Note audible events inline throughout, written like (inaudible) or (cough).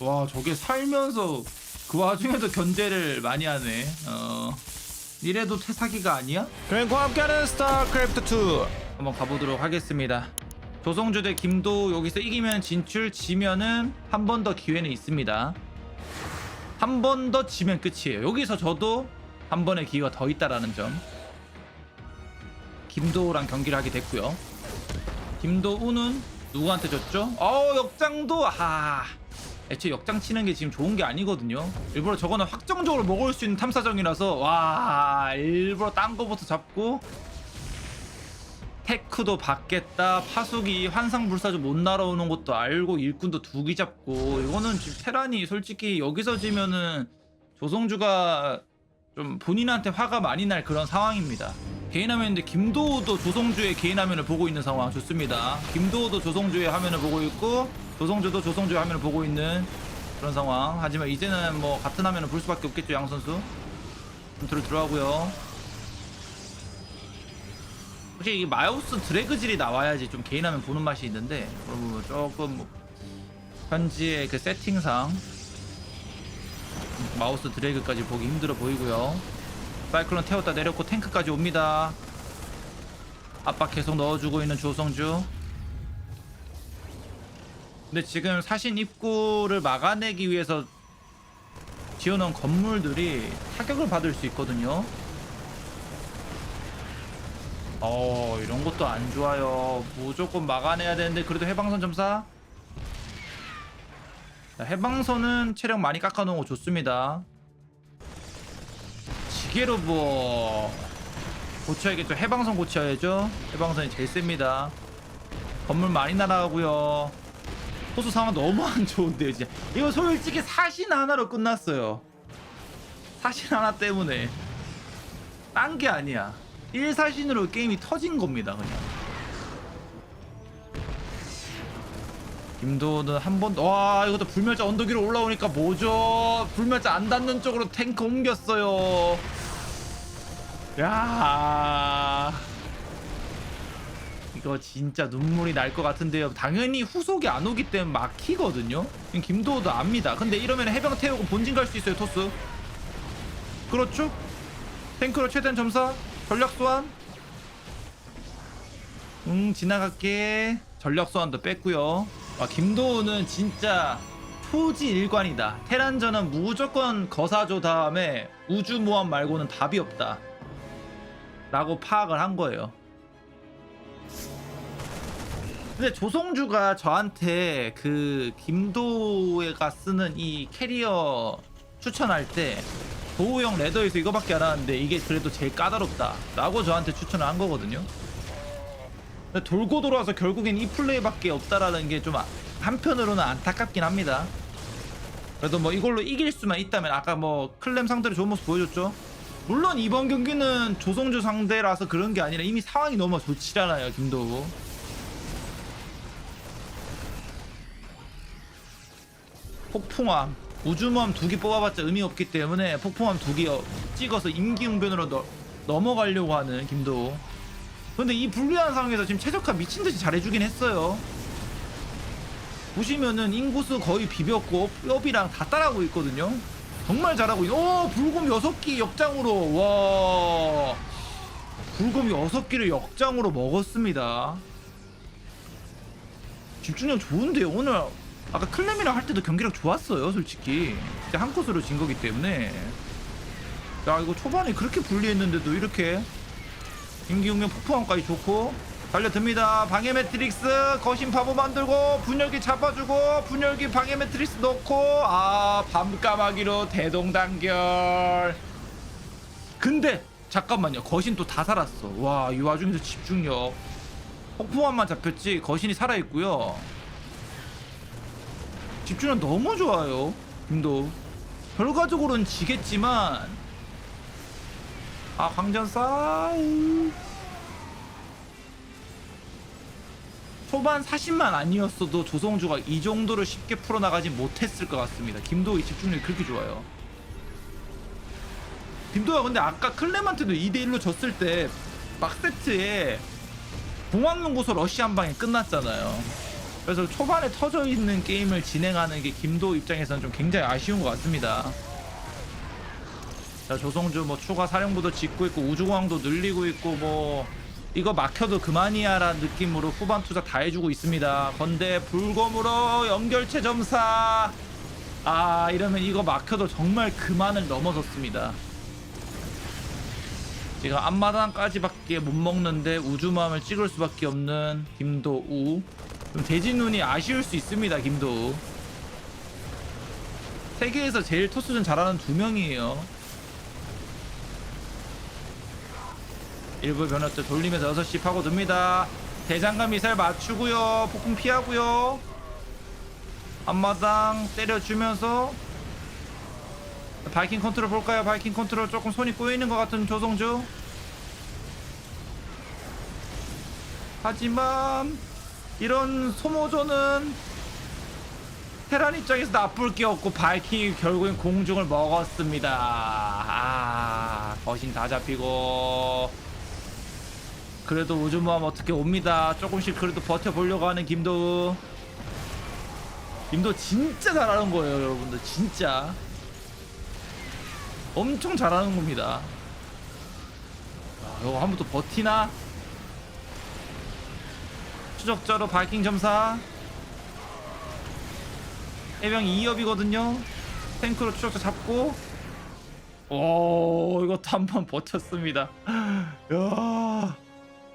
와 저게 살면서 그 와중에도 견제를 많이 하네. 어 이래도 태사기가 아니야? 그리고 함께하는 스타크래프트 2 한번 가보도록 하겠습니다. 조성주 대 김도 여기서 이기면 진출 지면은 한 번 더 기회는 있습니다. 한 번 더 지면 끝이에요. 여기서 저도 한 번의 기회가 더 있다라는 점. 김도랑 경기를 하게 됐고요. 김도우는 누구한테 졌죠? 어 역장도! 하 애초에 역장 치는 게 지금 좋은 게 아니거든요. 일부러 저거는 확정적으로 먹을 수 있는 탐사정이라서 와 일부러 딴 거부터 잡고. 테크도 받겠다. 파수기 환상불사조 못 날아오는 것도 알고 일꾼도 두기 잡고. 이거는 지금 테란이 솔직히 여기서 지면은 조성주가 좀 본인한테 화가 많이 날 그런 상황입니다. 개인 화면인데 김도우도 조성주의 개인 화면을 보고 있는 상황. 좋습니다. 김도우도 조성주의 화면을 보고 있고 조성주도 조성주의 화면을 보고 있는 그런 상황. 하지만 이제는 뭐 같은 화면을 볼 수밖에 없겠죠 양 선수. 컨트롤 들어가고요. 혹시 이 마우스 드래그질이 나와야지 좀 개인 화면 보는 맛이 있는데 조금 뭐 현지의 그 세팅상 마우스 드래그까지 보기 힘들어 보이고요. 사이클론 태웠다 내렸고 탱크까지 옵니다. 압박 계속 넣어주고 있는 조성주 근데 지금 사신 입구를 막아내기 위해서 지어놓은 건물들이 타격을 받을 수 있거든요. 어 이런 것도 안 좋아요. 무조건 막아내야 되는데 그래도 해방선 점사 자, 해방선은 체력 많이 깎아놓은 거 좋습니다. 지게로 뭐 고쳐야겠죠. 해방선 고쳐야죠. 해방선이 제일 셉니다. 건물 많이 날아가고요 호수 상황 너무 안 좋은데요 진짜. 이거 솔직히 사신 하나로 끝났어요. 사신 하나 때문에. 딴 게 아니야. 1사신으로 게임이 터진 겁니다 그냥. 김도는 한 번, 와, 이것도 불멸자 언덕 위로 올라오니까 뭐죠? 불멸자 안 닿는 쪽으로 탱크 옮겼어요. 야 이거 진짜 눈물이 날 것 같은데요. 당연히 후속이 안 오기 때문에 막히거든요. 김도도 압니다. 근데 이러면 해병 태우고 본진 갈 수 있어요, 토스. 그렇죠? 탱크로 최대한 점사, 전략 소환. 음, 지나갈게. 전략 소환도 뺐고요. 아, 김도우는 진짜 초지 일관이다. 테란전은 무조건 거사조 다음에 우주 모함 말고는 답이 없다. 라고 파악을 한 거예요. 근데 조성주가 저한테 그 김도우가 쓰는 이 캐리어 추천할 때 도우형 레더에서 이거밖에 안 하는데 이게 그래도 제일 까다롭다 라고 저한테 추천을 한 거거든요. 근데 돌고 돌아와서 결국엔 이 플레이밖에 없다라는 게 좀 한편으로는 안타깝긴 합니다. 그래도 뭐 이걸로 이길 수만 있다면 아까 뭐 클램 상대로 좋은 모습 보여줬죠? 물론 이번 경기는 조성주 상대라서 그런 게 아니라 이미 상황이 너무 좋지 않아요 김도우 폭풍함 우주모함 두개 뽑아봤자 의미 없기 때문에 폭풍함 두개 찍어서 임기응변으로 너, 넘어가려고 하는 김도우. 근데 이 불리한 상황에서 지금 최적화 미친듯이 잘해주긴 했어요. 보시면은 인구수 거의 비볐고 뼈비랑 다 따라하고 있거든요. 정말 잘하고 있... 오 불곰 6기 역장으로 와. 불곰 6기를 역장으로 먹었습니다. 집중력 좋은데요 오늘 아까 클램이랑 할 때도 경기력 좋았어요 솔직히. 진짜 한 컷으로 진 거기 때문에. 야 이거 초반에 그렇게 불리했는데도 이렇게 임기응명 폭포함까지 좋고 달려듭니다. 방해 매트릭스 거신 바보 만들고 분열기 잡아주고 분열기 방해 매트릭스 넣고 아 밤까마귀로 대동단결. 근데 잠깐만요. 거신 또 다 살았어. 와 이 와중에서 집중력. 폭포함만 잡혔지 거신이 살아있고요 집중력 너무 좋아요. 김도 결과적으로는 지겠지만. 아 광전사 초반 40만 아니었어도 조성주가 이 정도로 쉽게 풀어나가지 못했을 것 같습니다. 김도의 집중력이 그렇게 좋아요. 김도가 근데 아까 클레만트도 2대1로 졌을 때 막세트에 공항연구소 러시 한 방에 끝났잖아요 그래서 초반에 터져 있는 게임을 진행하는 게 김도 입장에서는 좀 굉장히 아쉬운 것 같습니다. 자 조성주 뭐 추가 사령부도 짓고 있고 우주공항도 늘리고 있고 뭐 이거 막혀도 그만이야라는 느낌으로 후반 투자 다 해주고 있습니다. 건대 불검으로 연결체 점사. 아 이러면 이거 막혀도 정말 그만을 넘어섰습니다. 제가 앞마당까지밖에 못 먹는데 우주마음을 찍을 수밖에 없는 김도우. 좀 대진눈이 아쉬울 수 있습니다, 김도우. 세계에서 제일 토스전 잘하는 두 명이에요. 일부 변화트 돌리면서 6시 파고듭니다. 대장간 미사일 맞추고요. 폭풍 피하고요. 앞마당 때려주면서 바이킹 컨트롤 볼까요? 바이킹 컨트롤 조금 손이 꼬이는 것 같은 조성주. 하지만 이런 소모전은 테란 입장에서 나쁠 게 없고 바이킹이 결국엔 공중을 먹었습니다. 아, 거신 다 잡히고 그래도 우주모함 어떻게 옵니다. 조금씩 그래도 버텨보려고 하는 김도우. 김도 진짜 잘하는 거예요, 여러분들. 진짜. 엄청 잘하는 겁니다. 아, 이거 한 번 또 버티나? 추적자로 바이킹 점사. 해병 2업이거든요. 탱크로 추적자 잡고. 오, 이것도 한 번 버텼습니다. (laughs) 야,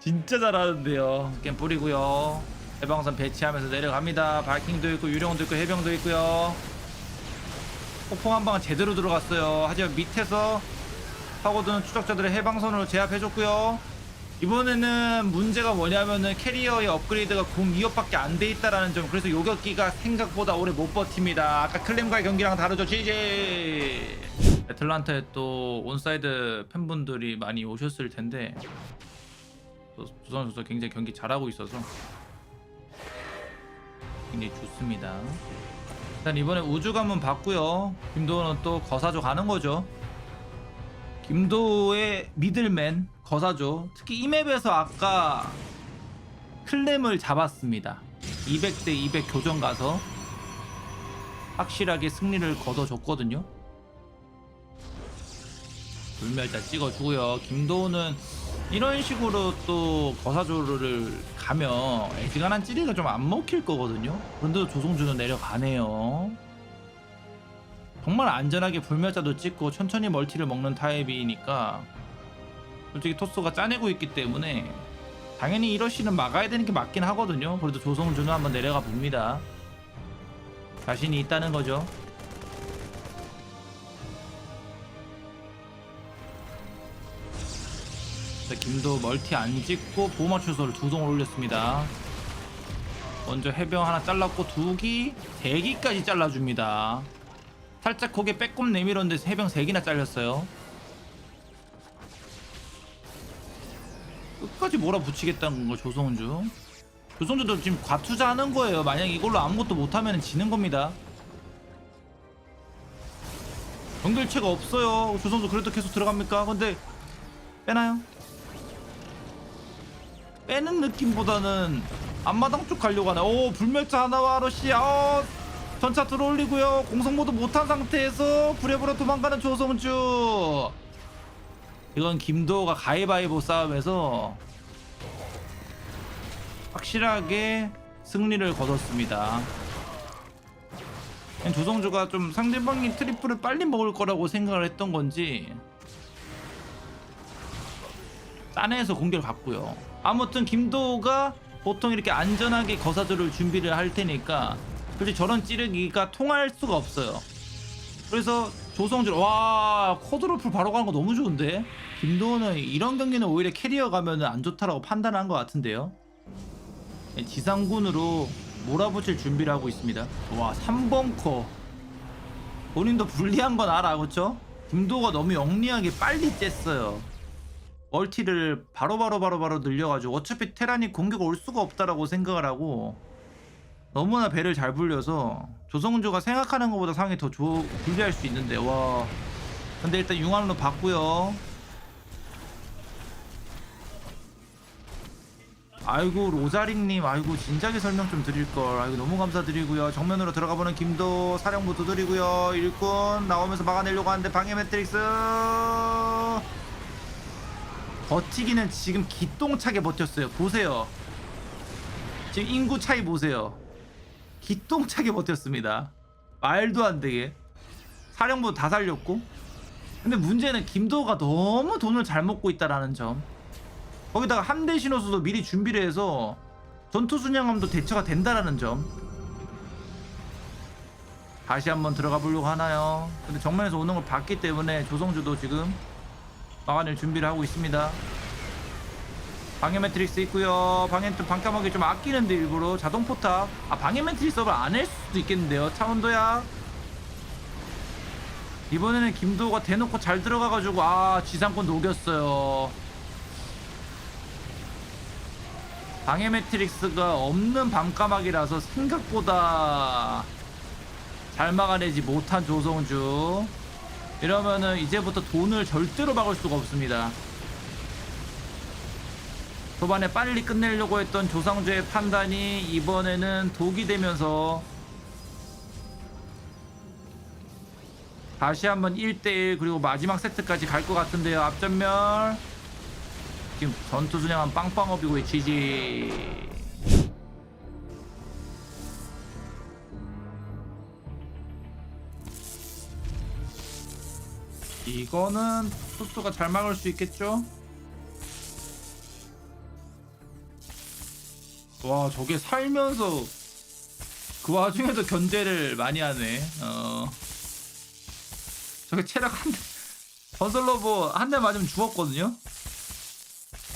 진짜 잘하는데요. 게임 뿌리고요. 해방선 배치하면서 내려갑니다. 바이킹도 있고 유령도 있고 해병도 있고요. 폭풍 한 방은 제대로 들어갔어요. 하지만 밑에서 파고드는 추적자들의 해방선으로 제압해줬고요. 이번에는 문제가 뭐냐면은 캐리어의 업그레이드가 공 2업밖에 안 돼 있다라는 점. 그래서 요격기가 생각보다 오래 못 버팁니다. 아까 클램과의 경기랑 다르죠. GG. 애틀란타에 또 온사이드 팬분들이 많이 오셨을 텐데 또두 선수도 굉장히 경기 잘하고 있어서 굉장히 좋습니다. 일단 이번에 우주관문 받고요. 김도호는 또 거사조 가는 거죠. 김도호의 미들맨 거사조. 특히 이 맵에서 아까 클램을 잡았습니다. 200 대 200 교전 가서 확실하게 승리를 거둬줬거든요. 불멸자 찍어주고요. 김도호는 이런 식으로 또 거사조를 가면 애지간한 찌리가 좀 안 먹힐 거거든요. 그런데도 조성주는 내려가네요. 정말 안전하게 불멸자도 찍고 천천히 멀티를 먹는 타입이니까 솔직히 토스가 짜내고 있기 때문에 당연히 이러시는 막아야 되는 게 맞긴 하거든요. 그래도 조성주는 한번 내려가 봅니다. 자신이 있다는 거죠. 자, 김도 멀티 안 찍고 보호막 추소를 두동 올렸습니다. 먼저 해병 하나 잘랐고 두기, 대기까지 잘라줍니다. 살짝 거기에 빼꼼 내밀었는데 해병 세 개나 잘렸어요. 끝까지 몰아붙이겠다는 거 조성주. 조성주도 지금 과투자하는 거예요. 만약 이걸로 아무것도 못하면 지는 겁니다. 연결체가 없어요. 조성주 그래도 계속 들어갑니까? 근데 빼나요? 빼는 느낌보다는 앞마당 쪽 가려고 하네. 오 불멸자 하나와 러시아. 어, 전차 들어올리고요. 공성 모드 못한 상태에서 브레브로 도망가는 조성주. 이건 김도호가 가위바위보 싸움에서 확실하게 승리를 거뒀습니다. 조성주가 좀 상대방이 트리플을 빨리 먹을 거라고 생각을 했던 건지 딴에서 공격을 갔고요. 아무튼 김도호가 보통 이렇게 안전하게 거사조를 준비를 할 테니까 솔직히 저런 찌르기가 통할 수가 없어요. 그래서 조성주 와 코드로플 바로 가는 거 너무 좋은데 김도호는 이런 경기는 오히려 캐리어 가면은 안 좋다라고 판단한 것 같은데요. 네, 지상군으로 몰아붙일 준비를 하고 있습니다. 와 3벙커 본인도 불리한 건 알아 그렇죠? 김도호가 너무 영리하게 빨리 쬐어요. 멀티를 바로바로 바로 바로 늘려가지고 어차피 테란이 공격 올 수가 없다라고 생각을 하고 너무나 배를 잘 불려서 조성주가 생각하는 것보다 상황이 더 조, 불리할 수 있는데 와 근데 일단 융합로 봤고요 아이고 로자링님 아이고 진작에 설명 좀 드릴걸. 아이고 너무 감사드리고요. 정면으로 들어가보는 김도 사령부 두드리고요. 일꾼 나오면서 막아내려고 하는데 방해 매트릭스. 버티기는 지금 기똥차게 버텼어요. 보세요. 지금 인구 차이 보세요. 기똥차게 버텼습니다. 말도 안 되게. 사령부 다 살렸고. 근데 문제는 김도가 너무 돈을 잘 먹고 있다라는 점 거기다가 함대 신호수도 미리 준비를 해서 전투 순양함도 대처가 된다라는 점. 다시 한번 들어가 보려고 하나요? 근데 정면에서 오는 걸 봤기 때문에 조성주도 지금 막아낼 준비를 하고 있습니다. 방해 매트릭스 있고요. 방해 좀 반까먹이 좀 아끼는데 일부러 자동 포탑. 아 방해 매트릭스를 안할 수도 있겠는데요 차원도야. 이번에는 김도가 대놓고 잘 들어가가지고 아 지상권 녹였어요 방해 매트릭스가 없는 밤까마귀라서 생각보다 잘 막아내지 못한 조성주. 이러면은 이제부터 돈을 절대로 막을 수가 없습니다. 초반에 빨리 끝내려고 했던 조상주의 판단이 이번에는 독이 되면서 다시 한번 1대1 그리고 마지막 세트까지 갈 것 같은데요. 앞전멸 지금 전투 순양한 빵빵업이고 지지. 이거는 토스가 잘 막을 수 있겠죠? 와 저게 살면서 그 와중에도 견제를 많이 하네. 어. 저게 체력 한 대 (laughs) 건설로버 한대 맞으면 죽었거든요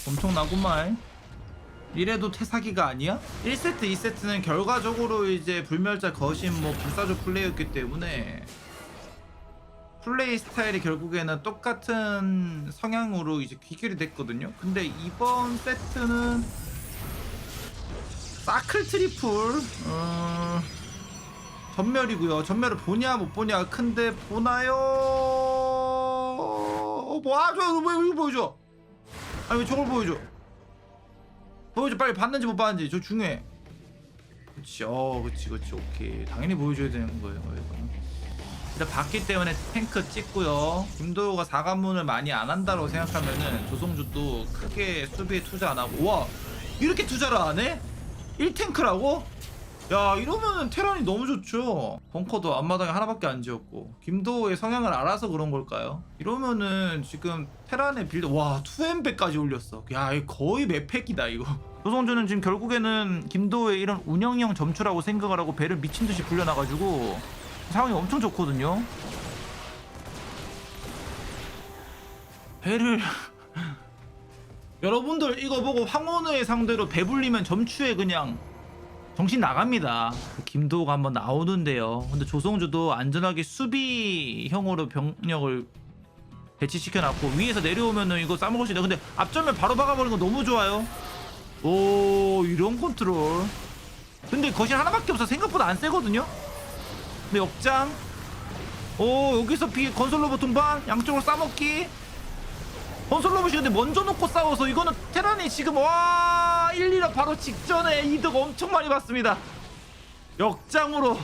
엄청나구만. 이래도 태사기가 아니야? 1세트 2세트는 결과적으로 이제 불멸자 거신 뭐 불사조 플레이였기 때문에 플레이 스타일이 결국에는 똑같은 성향으로 이제 귀결이 됐거든요. 근데 이번 세트는 사클 트리플 어... 전멸이고요. 전멸을 보냐 못 보냐. 큰데 보나요? 어, 뭐 아줘 왜 이거 보여줘 아니 왜 저걸 보여줘? 보여줘. 빨리 봤는지 못 봤는지. 저 중요해. 그치. 어 그치 그치. 오케이. 당연히 보여줘야 되는 거예요 이거는. 일단 봤기 때문에 탱크 찍고요. 김도호가 4관문을 많이 안 한다고 생각하면은 조성주도 크게 수비에 투자 안 하고. 와 이렇게 투자를 안 해? 1탱크라고? 야 이러면은 테란이 너무 좋죠. 벙커도 앞마당에 하나밖에 안 지었고. 김도호의 성향을 알아서 그런 걸까요? 이러면은 지금 테란의 빌드 와 2엠배까지 올렸어. 야 이거 거의 맵팩이다 이거. (laughs) 조성주는 지금 결국에는 김도호의 이런 운영형 점추라고 생각을 하고 배를 미친 듯이 불려놔가지고 상황이 엄청 좋거든요. 배를 (laughs) 여러분들 이거 보고 황혼의 상대로 배불리면 점추에 그냥 정신 나갑니다. 그 김도호가 한번 나오는데요. 근데 조성주도 안전하게 수비형으로 병력을 배치시켜놨고 위에서 내려오면은 이거 싸먹을 수 있다. 근데 앞전면 바로 박아버리는 거 너무 좋아요. 오 이런 컨트롤. 근데 거실 하나밖에 없어 생각보다 안 세거든요. 근데 역장. 오 여기서 비 건설 로봇 동반 양쪽으로 싸먹기. 건설 로봇이 근데 먼저 놓고 싸워서 이거는 테란이 지금 와 1, 2라 바로 직전에 이득 엄청 많이 봤습니다. 역장으로.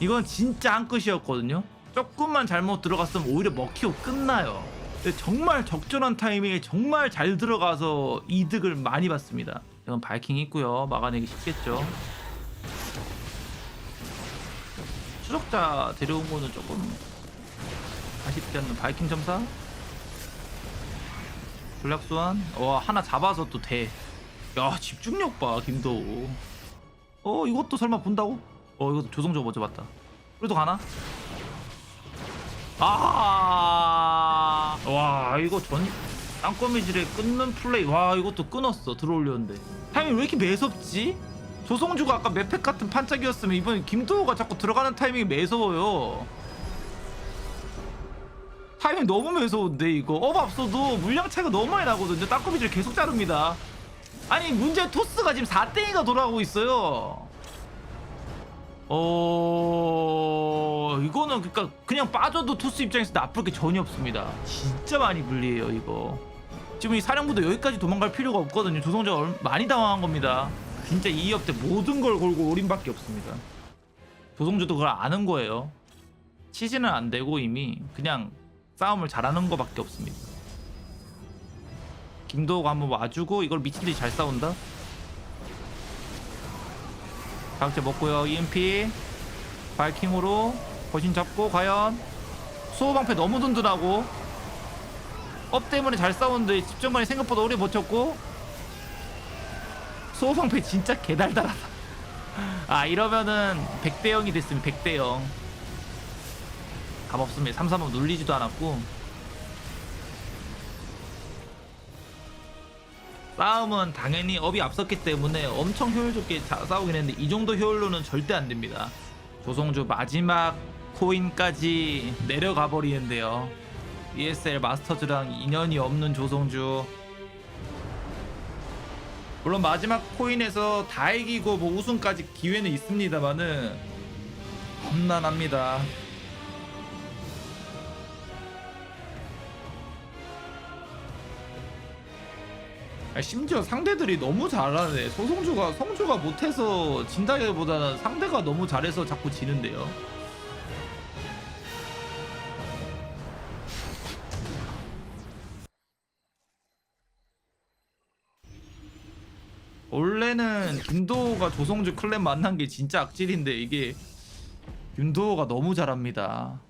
이건 진짜 한 끝이었거든요. 조금만 잘못 들어갔으면 오히려 먹히고 끝나요. 근데 정말 적절한 타이밍에 정말 잘 들어가서 이득을 많이 봤습니다. 이건 바이킹 있고요. 막아내기 쉽겠죠. 추적자 데려온 거는 조금 아쉽지 않는 바이킹 점사 전략수환? 와 하나 잡아서 또 돼 야 집중력 봐 김도우. 어 이것도 설마 본다고? 어 이것도 조성조 먼저 봤다. 그래도 가나? 아 와 이거 전 땅거미질에 끊는 플레이. 와 이것도 끊었어 들어올렸는데. 타이밍 왜 이렇게 매섭지? 조성주가 아까 맵팩 같은 판짝이었으면 이번 김도우가 자꾸 들어가는 타이밍이 매서워요 타이밍 너무 매서운데 이거 업 앞서도 물량 차이가 너무 많이 나거든요 땅거미질 계속 자릅니다 아니 문제 토스가 지금 4땡이가 돌아가고 있어요 어 이거는 그니까 그냥 빠져도 토스 입장에서 나쁠 게 전혀 없습니다 진짜 많이 불리해요 이거 지금 이 사령부도 여기까지 도망갈 필요가 없거든요. 조성조가 얼- 많이 당황한 겁니다. 진짜 이 업대 모든 걸 걸고 올인밖에 없습니다. 조성조도 그걸 아는 거예요. 치지는 안 되고 이미 그냥 싸움을 잘하는 거밖에 없습니다. 김도호가 한번 와주고 이걸 미친 듯이 잘 싸운다. 자극제 먹고요. EMP 바이킹으로 거신 잡고 과연 수호방패 너무 든든하고 업 때문에 잘 싸우는데 집정관이 생각보다 오래 버텼고 수호방패 진짜 개달달하다. (laughs) 아 이러면은 100대 0이 됐으면 100대 0. 답 없습니다. 3 3은 눌리지도 않았고 싸움은 당연히 업이 앞섰기 때문에 엄청 효율적게 자- 싸우긴 했는데 이 정도 효율로는 절대 안 됩니다. 조성주 마지막 코인까지 내려가 버리는데요. ESL 마스터즈랑 인연이 없는 조성주. 물론 마지막 코인에서 다 이기고 뭐 우승까지 기회는 있습니다만은 험난합니다. 아, 심지어 상대들이 너무 잘하네. 소성주가 성주가 못해서 진다기보다는 상대가 너무 잘해서 자꾸 지는데요. 원래는 김도호가 조성주 클랜 만난 게 진짜 악질인데 이게 윤도호가 너무 잘합니다.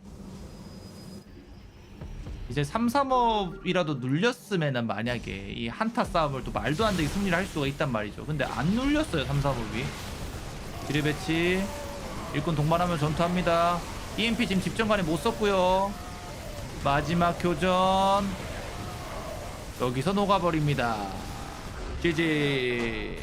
이제 3, 3업이라도 눌렸으면은 만약에 이 한타 싸움을 또 말도 안 되게 승리를 할 수가 있단 말이죠. 근데 안 눌렸어요 3, 3업이. 지뢰 배치 일꾼 동반하면 전투합니다. EMP 지금 집정관에 못 썼고요. 마지막 교전 여기서 녹아버립니다. GG